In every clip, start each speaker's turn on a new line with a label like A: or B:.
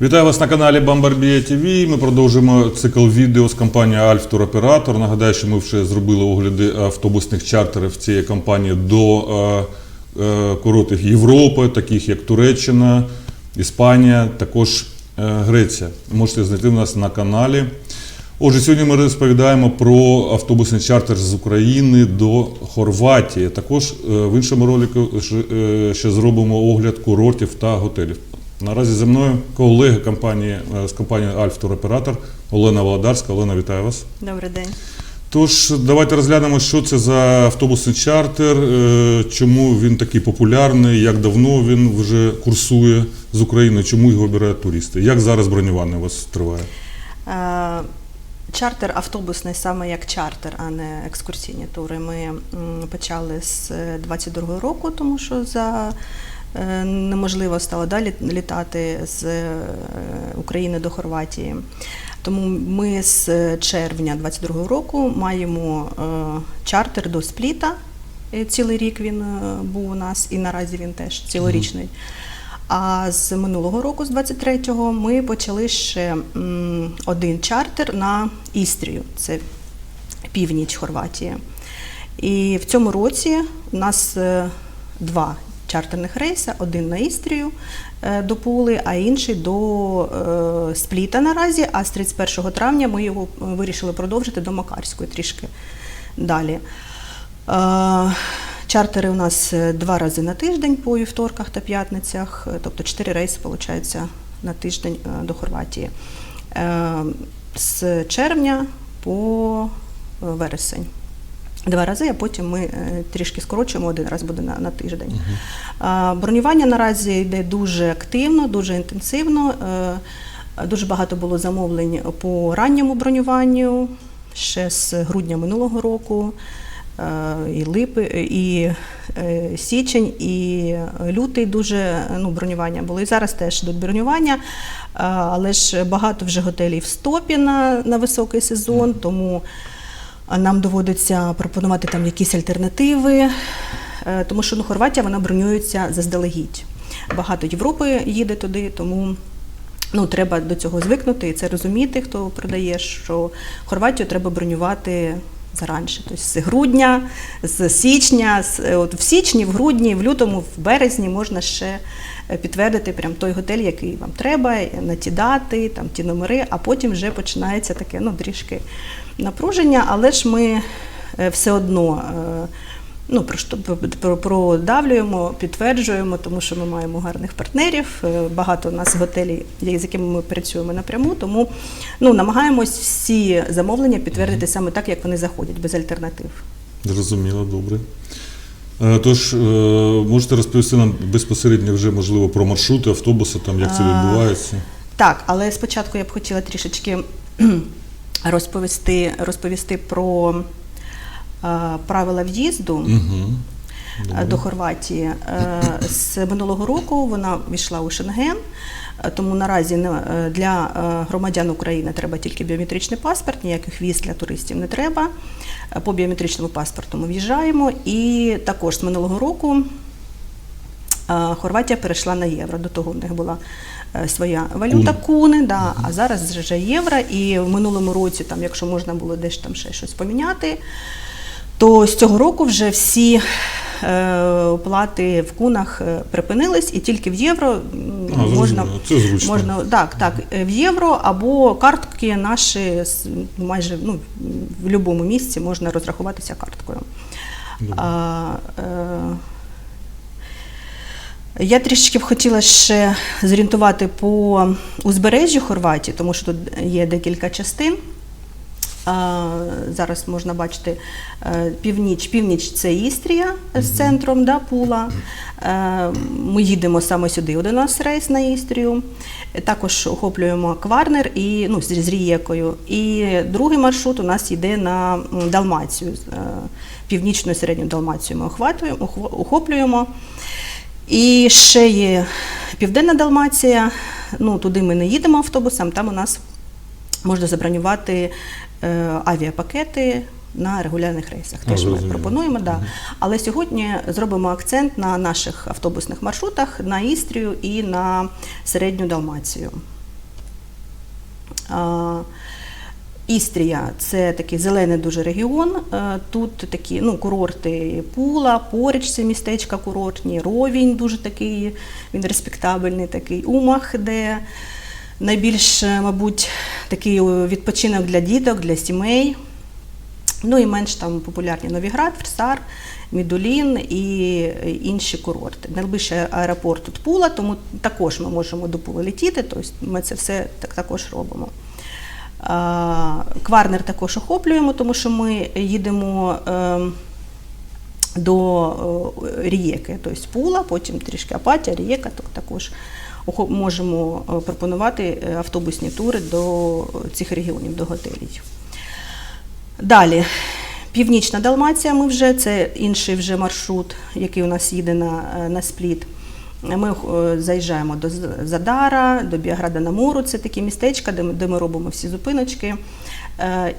A: Вітаю вас на каналі Бамбарбія ТВ. Ми продовжуємо цикл відео з компанії Альф Туроператор. Нагадаю, що ми вже зробили огляди автобусних чартерів цієї компанії до е, е, курортів Європи, таких як Туреччина, Іспанія, також е, Греція. Можете знайти нас на каналі. Отже, сьогодні ми розповідаємо про автобусний чартер з України до Хорватії. Також е, в іншому ролику е, ще зробимо огляд курортів та готелів. Наразі зі мною колеги компанії е, з компанії Альф Туроператор Олена Володарська. Олена, вітаю вас.
B: Добрий день.
A: Тож давайте розглянемо, що це за автобусний чартер, е, чому він такий популярний, як давно він вже курсує з України, чому його обирають туристи. Як зараз бронювання у вас триває?
B: Е, Чартер автобусний саме як чартер, а не екскурсійні тури. Ми почали з 22-го року, тому що за неможливо стало далі літати з е, України до Хорватії. Тому ми з червня 22-го року маємо е, чартер до Спліта. Е, Цілий рік він е, був у нас, і наразі він теж цілорічний. А з минулого року, з 23-го, ми почали ще один чартер на Істрію, це північ Хорватії. І в цьому році у нас е, два чартерних рейси: один на Істрію е, до Пули, а інший до е, Спліта наразі. А з 31 травня ми його е, вирішили продовжити до Макарської трішки далі. Чартери у нас два рази на тиждень по вівторках та п'ятницях, тобто чотири рейси, виходить, на тиждень до Хорватії. З червня по вересень. Два рази, а потім ми е, трішки скорочуємо, один раз буде на, на тиждень. А, Бронювання наразі йде дуже активно, дуже інтенсивно. Е, Дуже багато було замовлень по ранньому бронюванню ще з грудня минулого року. Е, І липи, і січень, і лютий дуже ну, бронювання було. І зараз теж йдуть бронювання, але ж багато вже готелів в стопі на, на високий сезон, тому нам доводиться пропонувати там якісь альтернативи, е, тому що ну, Хорватія вона бронюється заздалегідь. Багато Європи їде туди, тому ну, треба до цього звикнути і це розуміти, хто продає, що Хорватію треба бронювати заранше. Тобто з грудня, з січня, з, е, от в січні, в грудні, в лютому, в березні можна ще е, підтвердити прям той готель, який вам треба, е, на ті дати, там ті номери, а потім вже починається таке ну, трішки напруження, але ж ми все одно. Ну, про- про- продавлюємо, підтверджуємо, тому що ми маємо гарних партнерів. е, Багато у нас готелів, з якими ми працюємо напряму. Тому ну, намагаємось всі замовлення підтвердити саме так, як вони заходять, без альтернатив.
A: Зрозуміло, добре. Е, Тож, е, можете розповісти нам безпосередньо вже, можливо, про маршрути, автобуси, там, як це
B: А,
A: відбувається?
B: Так, але спочатку я б хотіла трішечки розповісти, розповісти про правила в'їзду.
A: Угу.
B: е, до Хорватії. Е, З минулого року вона війшла у Шенген, е, тому наразі е, для е, громадян України треба тільки біометричний паспорт, ніяких віз для туристів не треба. Е, По біометричному паспорту ми в'їжджаємо. І також з минулого року е, Хорватія перейшла на євро. До того в них була е, своя валюта куни, да, а зараз вже євро. І в минулому році, там, якщо можна було десь там ще щось поміняти, то з цього року вже всі е, оплати в кунах е, припинились, і тільки в євро
A: А,
B: можна.
A: Це зручно.
B: можна так, так, е, в євро або картки наші майже ну, в будь-якому місці можна розрахуватися карткою. А, я трішки б хотіла ще зорієнтувати по узбережжю Хорватії, тому що тут є декілька частин. Зараз можна бачити е, північ. Північ це Істрія з центром да, Пула. Е, Ми їдемо саме сюди. Один у нас рейс на Істрію. Також охоплюємо Кварнер і ну, з Рієкою. І другий маршрут у нас йде на Далмацію. Е, Північну і середню Далмацію ми охоплюємо. І ще є Південна Далмація. Ну, туди ми не їдемо автобусом, там у нас можна забронювати авіапакети на регулярних рейсах.
A: А,
B: Теж ми пропонуємо. Да. Але сьогодні зробимо акцент на наших автобусних маршрутах на Істрію і на середню Далмацію. Істрія це такий зелений дуже регіон. Е, Тут такі ну, курорти Пула, Поріч це містечка курортні, Ровінь дуже такий, він респектабельний такий, Умах, де найбільш, е, мабуть, такий е, відпочинок для діток, для сімей. Ну і менш там популярні Новіград, Фрсар, Мідулін і е, інші курорти. Найближчий аеропорт тут Пула, тому також ми можемо до Пули летіти, тобто ми це все так також робимо. Кварнер також охоплюємо, тому що ми їдемо ем, до Рієки, тобто Пула, потім трішки Апатія, Рієка, то також можемо е, пропонувати е, автобусні тури до цих регіонів, до готелів. Далі. Північна Далмація, ми вже це інший вже маршрут, який у нас їде на, е, на спліт. Ми заїжджаємо до Задара, до Біограда на Муру, це такі містечка, де ми, де ми робимо всі зупиночки.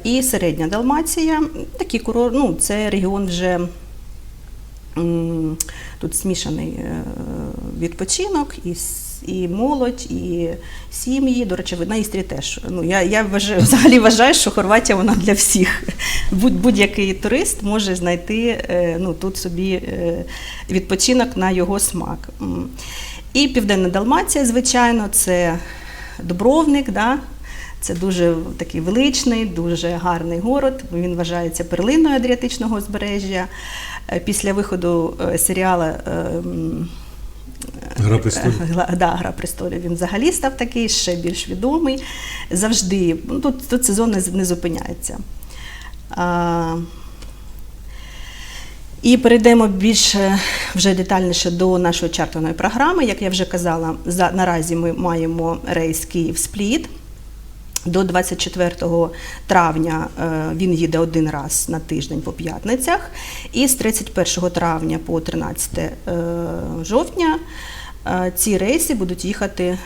B: І середня Далмація, такий курорт, ну, це регіон вже тут змішаний е, відпочинок, і, с- і молодь, і сім'ї. До речі, на Істрі теж. Ну, я, я вважаю, взагалі вважаю, що Хорватія вона для всіх. Будь, будь-який турист може знайти е, ну, тут собі е, відпочинок на його смак. І Південна Далмація, звичайно, це Дубровник. Да? Це дуже такий величний, дуже гарний город. Він вважається перлиною Адріатичного узбережжя. Е, Після виходу серіалу
A: Гра престолів.
B: Да, Гра престолів. Він взагалі став такий ще більш відомий. Завжди. Ну, Тут, тут сезон не, не зупиняється. А, і перейдемо більш е, вже детальніше до нашої чартерної програми. Як я вже казала, за, наразі ми маємо рейс Київ-Спліт. До 24 травня е, він їде один раз на тиждень по п'ятницях, і з 31 травня по 13 е, жовтня ці рейси будуть їхати е,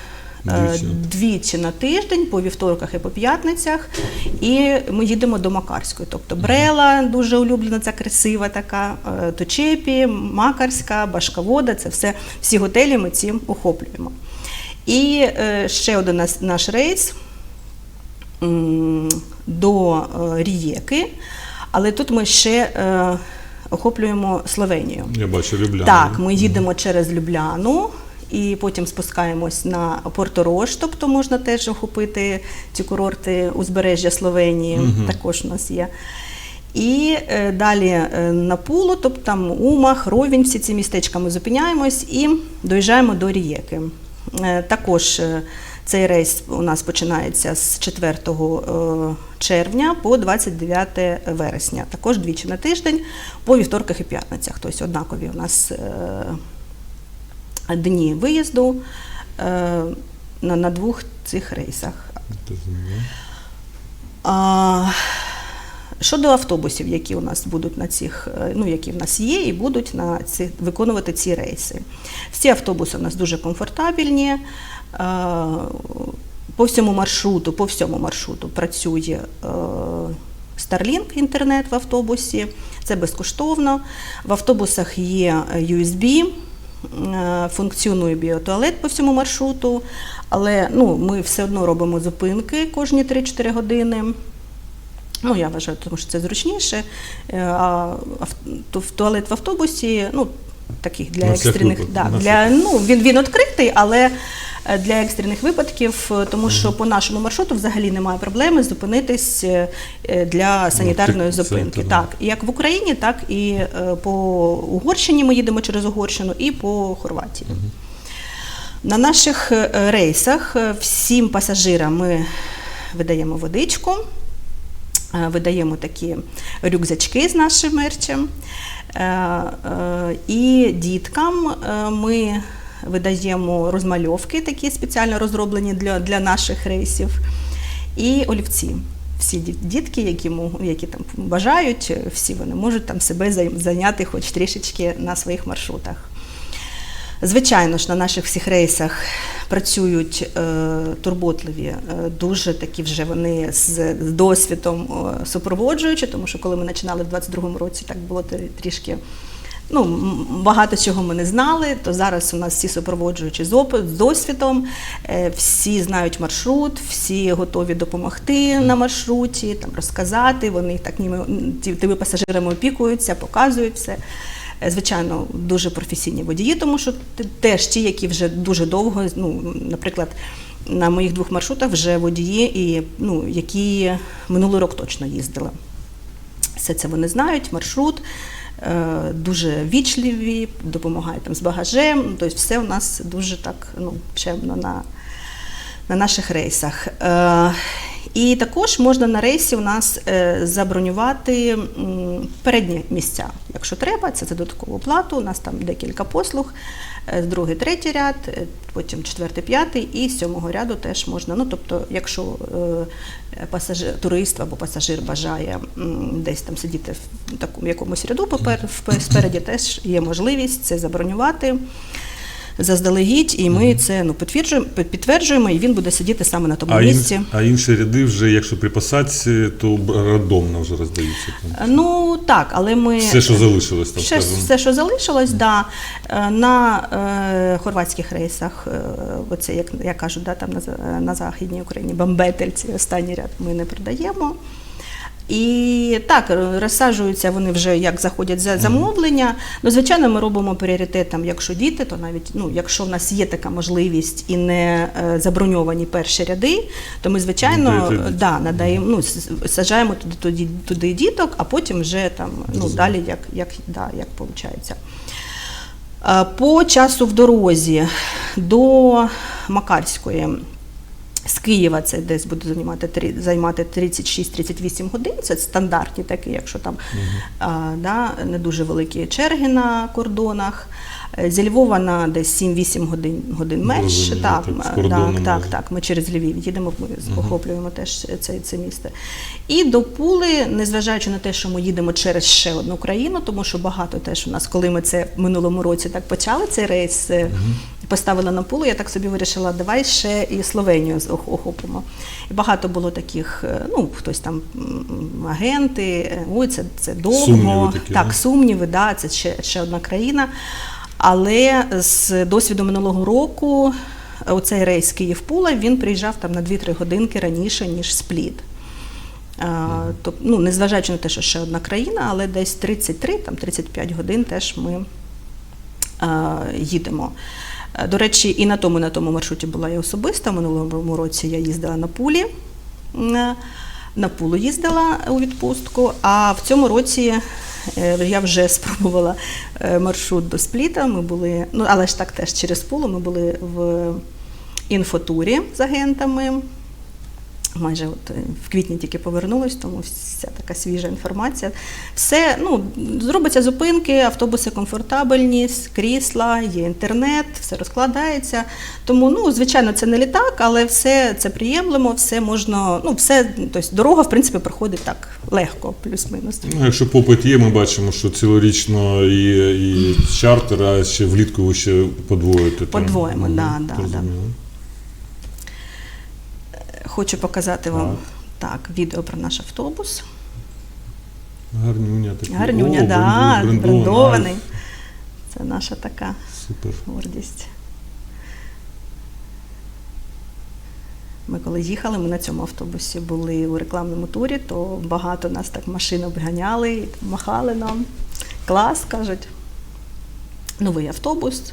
A: Двічі.
B: двічі на тиждень, по вівторках і по п'ятницях. І ми їдемо до Макарської. Тобто Брела, дуже улюблена, ця красива така, е, Точепі, Макарська, Башкавода це все, всі готелі ми цим охоплюємо. І е, ще один наш рейс до Рієки, але тут ми ще охоплюємо Словенію.
A: Я бачу Любляну.
B: Так, ми їдемо через Любляну і потім спускаємось на Порторож, тобто можна теж охопити ці курорти узбережжя Словенії, також у нас є. І е, далі е, на Пулу, тобто там Умах, Ровінь, всі ці містечка ми зупиняємось і доїжджаємо до Рієки. Е, також е, цей рейс у нас починається з 4 е, червня по 29 вересня. Також двічі на тиждень по вівторках і п'ятницях. Тобто однакові у нас дні виїзду е, на, двох цих рейсах. А, щодо автобусів, які у нас будуть на цих, е, ну які в нас є, і будуть на ці, виконувати ці рейси. Всі автобуси у нас дуже комфортабельні. А, по всьому маршруту, по всьому маршруту працює е, Starlink інтернет в автобусі. Це безкоштовно. В автобусах є USB, е, функціонує біотуалет по всьому маршруту, але ну, ми все одно робимо зупинки кожні 3-4 години. Ну, я вважаю, тому що це зручніше. Е, А в туалет в автобусі, ну, таких для екстрених. Да, для, ну, він, він відкритий, але е, для екстрених випадків, е, тому що по нашому маршруту взагалі немає проблеми зупинитись е, е, для санітарної зупинки. Так, як в Україні, так і е, по Угорщині ми їдемо через Угорщину, і по Хорватії. На наших е, рейсах е, всім пасажирам ми видаємо водичку, е, видаємо такі рюкзачки з нашим мерчем. Е, е, І діткам е, ми видаємо розмальовки, такі спеціально розроблені для, для наших рейсів, і олівці. Всі дітки, які, які там бажають, всі вони можуть там себе зайняти хоч трішечки на своїх маршрутах. Звичайно ж, на наших всіх рейсах працюють е, турботливі, е, дуже такі вже вони з, досвідом е, супроводжуючі, тому що коли ми починали в 22-му році, так було трішки ну, багато чого ми не знали, то зараз у нас всі супроводжуючі з досвідом, е, всі знають маршрут, всі готові допомогти на маршруті, там, розказати, вони так тими пасажирами опікуються, показують все. Е, Звичайно, дуже професійні водії, тому що теж ті, які вже дуже довго, ну, наприклад, на моїх двох маршрутах вже водії, і, ну, які минулий рок точно їздили. Все це вони знають, маршрут, е, дуже вічливі, допомагають там з багажем. Тобто все у нас дуже так ну, чемно на, на наших рейсах. І також можна на рейсі у нас е, забронювати передні місця. Якщо треба, це за додаткову плату. У нас там декілька послуг. Е, Другий, третій ряд, е, потім четвертий, п'ятий і сьомого ряду теж можна. Ну тобто, якщо пасажир, турист або пасажир бажає десь там сидіти в такому якомусь ряду, спереді теж є можливість це забронювати. Заздалегідь, і ми це ну підтверджуємо, підтверджуємо, і він буде сидіти саме на тому
A: А,
B: місці.
A: ін, а інші ряди вже, якщо при посадці, то рандомно вже роздаються.
B: Ну так, але ми
A: Все, що залишилось, так
B: Все, все, що залишилось, да. Е, на е, хорватських рейсах, е, оце як я кажу, да, там на, на Західній Україні, бомбетель, цей останній ряд ми не продаємо. І так, розсаджуються вони вже як заходять за замовлення. Ну, звичайно, ми робимо пріоритет, там, якщо діти, то навіть ну, якщо в нас є така можливість і не е, заброньовані перші ряди, то ми, звичайно, да, надаємо, ну, саджаємо туди, туди, туди діток, а потім вже там ну, далі як, як, да, як виходить. Е, По часу в дорозі до Макарської з Києва це десь буде займати, займати 36-38 годин. Це стандартні такі, якщо там а, да, не дуже великі черги на кордонах. Е, Зі Львова на десь 7-8 годин, годин менше. Так,
A: так,
B: так, так, так, Ми через Львів їдемо, ми охоплюємо теж це, це місто. І до Пули, незважаючи на те, що ми їдемо через ще одну країну, тому що багато теж у нас, коли ми це в минулому році так почали цей рейс, е, поставили на пулу, я так собі вирішила, давай ще і Словенію охопимо. І багато було таких, е, ну, хтось там агенти, ой, це, це довго.
A: Сумніви такі,
B: так, сумніви, да, це ще, ще одна країна. Але з досвіду минулого року е, оцей рейс Київ-Пула він приїжджав там на 2-3 годинки раніше, ніж Спліт. Тобто, ну, незважаючи на те, що ще одна країна, але десь 33, там 35 годин теж ми а, їдемо. Е, До речі, і на тому, і на тому маршруті була я особиста. В минулому році я їздила на пулі. На пулу їздила у відпустку, а в цьому році е, я вже спробувала е, маршрут до Спліта. Ми були, ну але ж так теж через пулу. Ми були в інфотурі з агентами. Майже от е, в квітні тільки повернулась, тому вся така свіжа інформація. Все ну зробиться зупинки, автобуси комфортабельні, крісла, є інтернет, все розкладається. Тому, ну звичайно, це не літак, але все це приємлемо, все можна. Ну, все, тобто дорога, в принципі, проходить так легко, плюс-мінус.
A: Ну, якщо попит є, ми бачимо, що цілорічно і, і чартер, а ще влітку ви ще подвоїте. там.
B: Подвоїмо,
A: Мгм,
B: да, да, да. Хочу показати вам так, відео про наш автобус.
A: Гарнюня такий.
B: Гарнюня,
A: О,
B: да,
A: брендований.
B: брендований. Це наша така
A: Супер.
B: гордість. Ми коли їхали, ми на цьому автобусі були у рекламному турі, то багато нас так машин обганяли, махали нам. Клас, кажуть. Новий автобус,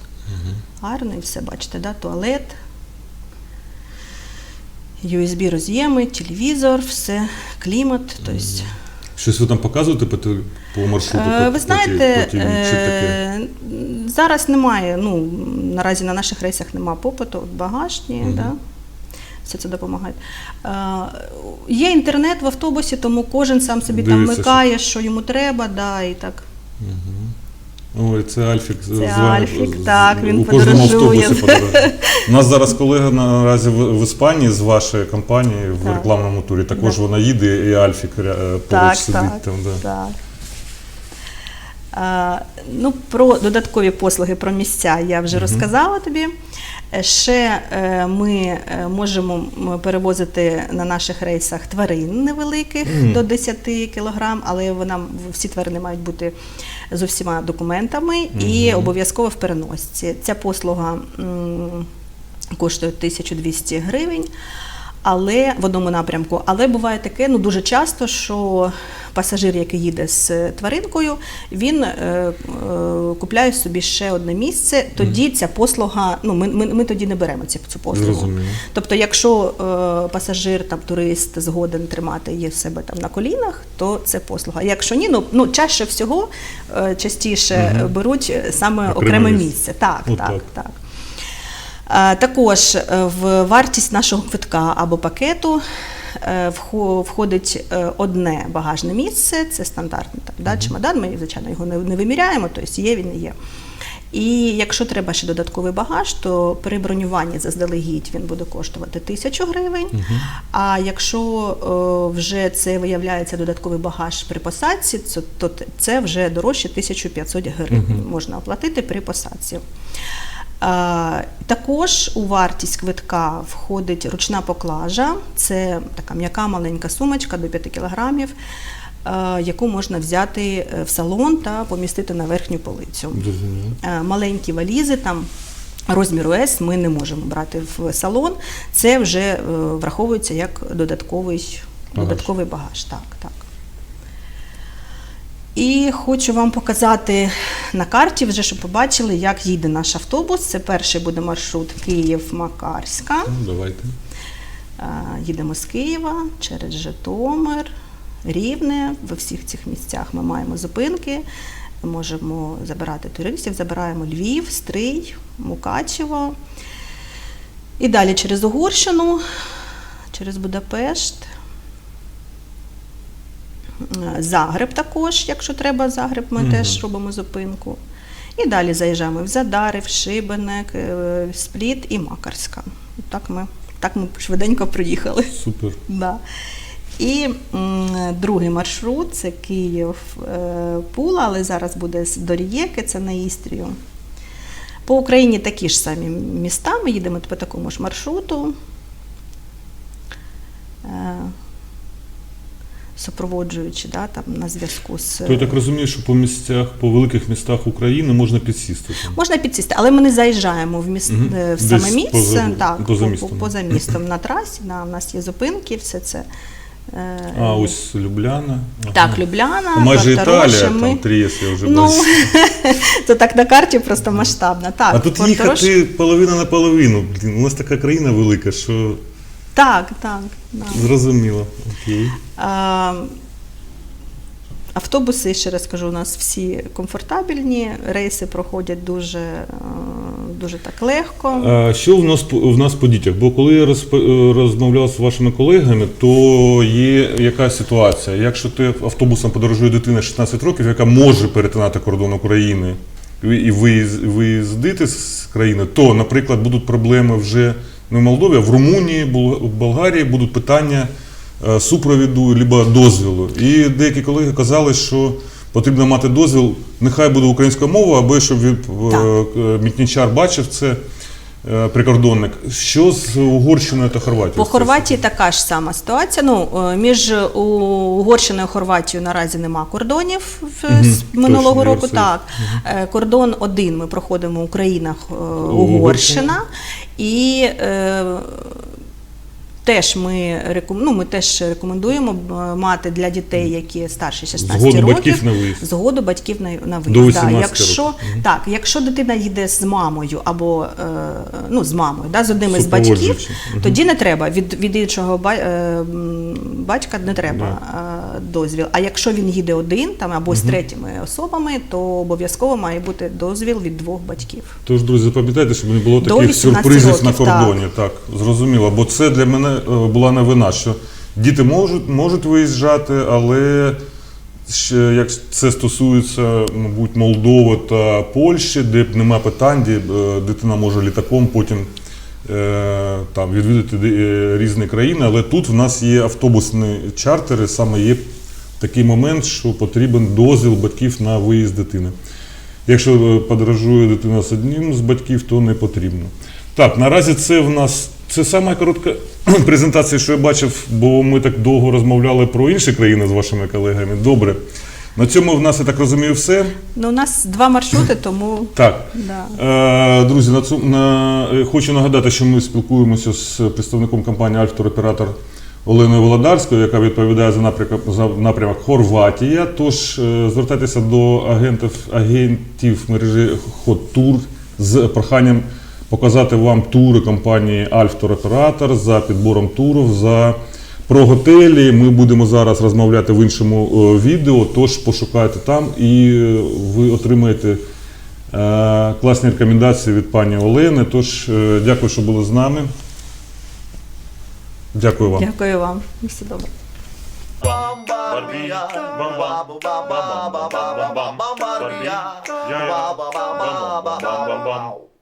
B: гарний, все бачите, да? туалет, USB роз'єми, телевізор, все, клімат. Тобто,
A: Щось ви там показуєте по, по маршруту?
B: Е, Ви знаєте,
A: по чи таке?
B: е, зараз немає, ну, наразі на наших рейсах немає попиту, от багажні,
A: Мгм.
B: да? все це допомагає. Е, Є інтернет в автобусі, тому кожен сам собі там
A: Дивиться,
B: вмикає, що йому треба, да, і так.
A: Ой, це Альфік. з-
B: Це
A: вами-
B: Альфік,
A: з-
B: так, він
A: у кожному
B: подорожує.
A: автобусі подорожує. У нас зараз колега наразі в, в Іспанії з вашої компанії в
B: Так.
A: рекламному турі. Також
B: Да.
A: вона їде, і Альфік е, поруч
B: Так,
A: сидить
B: так,
A: там. Да.
B: так. А, ну, про додаткові послуги про місця я вже розказала тобі. Е, Ще е, ми е, можемо м, перевозити на наших рейсах тварин невеликих до 10 кг, але вона, всі тварини мають бути з усіма документами і
A: Мгм.
B: обов'язково в переносці. Ця послуга м, коштує 1200 гривень. Але в одному напрямку, але буває таке, ну дуже часто, що пасажир, який їде з тваринкою, він е, е, купляє собі ще одне місце. Тоді ця послуга, ну ми, ми, ми тоді не беремо цю, цю послугу.
A: Зрозуміло.
B: Тобто, якщо е, пасажир там турист згоден тримати її в себе там на колінах, то це послуга. Якщо ні, ну, ну чаще всього е, частіше
A: Мгм.
B: беруть е, саме
A: Окреме
B: окреме
A: місце.
B: місце. Так,
A: От
B: так,
A: так.
B: так. Е, Також е, в вартість нашого квитка або пакету е, входить одне багажне місце, це стандартний там, да, чемодан. Ми, звичайно, його не, виміряємо, тобто є він і є. І якщо треба ще додатковий багаж, то при бронюванні заздалегідь він буде коштувати тисячу гривень. А якщо е, вже це виявляється додатковий багаж при посадці, то це вже дорожче 1500 гривень
A: Мгм.
B: можна оплатити при посадці. А, Також у вартість квитка входить ручна поклажа, це така м'яка маленька сумочка до 5 кілограмів, е, яку можна взяти е, в салон та помістити на верхню полицю. Е, Маленькі валізи там. Розміру С ми не можемо брати в салон. Це вже е, враховується як додатковий
A: Багаж.
B: додатковий багаж. Так, так. І хочу вам показати на карті, вже щоб побачили, як їде наш автобус. Це перший буде маршрут Київ-Макарська.
A: Ну, давайте.
B: Їдемо з Києва через Житомир, Рівне. В всіх цих місцях ми маємо зупинки. Можемо забирати туристів, забираємо Львів, Стрий, Мукачево. І далі через Угорщину, через Будапешт. Е, Загреб також, якщо треба Загреб, ми
A: Мгм.
B: теж робимо зупинку. І далі заїжджаємо в Задарив, Шибеник, е, Спліт і Макарська. Так ми, так ми швиденько приїхали.
A: Супер.
B: Да. І другий маршрут це Київ е, Пула, але зараз буде до Рієки, це на Істрію. По Україні такі ж самі міста. Ми їдемо по такому ж маршруту. Супроводжуючи да, там, на зв'язку з.
A: То я так розумію, що по місцях, по великих містах України можна підсісти. Там.
B: Можна підсісти, але ми не заїжджаємо в, міст,
A: Мгм.
B: е, в
A: Десь
B: саме місце.
A: поза-
B: так,
A: поза містом.
B: по- поза містом на трасі. Да, у нас є зупинки, все це. е,
A: А, ось Любляна. Ага.
B: Так, Любляна,
A: майже Італія,
B: ми-
A: там Трієс, я вже
B: Ну, це так на карті просто масштабно. Так,
A: А тут їхати половина на половину. Блін, у нас така країна велика, що
B: Так, так. Да.
A: зрозуміло. Окей.
B: А, автобуси, ще раз кажу, у нас всі комфортабельні, рейси проходять дуже, е, дуже так легко.
A: А що в нас в нас по дітях? Бо коли я е, розмовляв з вашими колегами, то є яка ситуація? Якщо ти автобусом подорожує дитина 16 років, яка може перетинати кордон України і виїздити з країни, то, наприклад, будуть проблеми вже не в Молдові, а в Румунії, в Болгарії будуть питання е, супровіду або дозвілу. І деякі колеги казали, що потрібно мати дозвіл, нехай буде українська мова, аби щоб е, мітнічар бачив це. Е, Прикордонник. Що з Угорщиною та Хорватією?
B: По Хорватії така ж сама ситуація. Ну, е, між Угорщиною і Хорватією наразі нема кордонів з минулого
A: точно,
B: року. Так. угу. Кордон один ми проходимо Україна,
A: Угорщина.
B: І теж ми, реком... ну, ми теж рекомендуємо е, мати для дітей, які старші 16
A: Згоду
B: років,
A: батьків на виїзд.
B: згоду батьків на, на виїзд.
A: До
B: Да, якщо,
A: років.
B: Так, якщо дитина їде з мамою або е, ну, з мамою, да, з одним із батьків. Тоді не треба. Від, від іншого е, батька не треба е, дозвіл. А якщо він їде один там, або з третіми особами, то обов'язково має бути дозвіл від двох батьків.
A: Тож, друзі, запам'ятайте, щоб не було таких сюрпризів на
B: років, так.
A: кордоні. Так. зрозуміло. Бо це для мене е, була новина, що діти можуть, можуть виїжджати, але ще як це стосується, мабуть, Молдови та Польщі, де б нема питань, де е, дитина може літаком потім. Е, Там відвідати е, різні країни, але тут в нас є автобусні чартери, саме є такий момент, що потрібен дозвіл батьків на виїзд дитини. Якщо е, подорожує дитина з одним з батьків, то не потрібно. Так, наразі це в нас це сама коротка презентація, що я бачив, бо ми так довго розмовляли про інші країни з вашими колегами. Добре. На цьому в нас, я так розумію, все.
B: Ну, у нас два маршрути, тому
A: Так.
B: да.
A: Е, Друзі, на цю, на, е, хочу нагадати, що ми спілкуємося з представником компанії Альфтуроператор Оленою Володарською, яка відповідає за напрямок, за напрямок Хорватія. Тож е, звертайтеся до агентів, агентів мережі Hot з проханням показати вам тури компанії Альфтуроператор за підбором турів. за про готелі ми будемо зараз розмовляти в іншому е, відео, тож пошукайте там і е, ви отримаєте е, класні рекомендації від пані Олени. Тож е, дякую, що були з нами. Дякую вам.
B: Дякую вам. Все добре.
C: Barbia, bam bam bam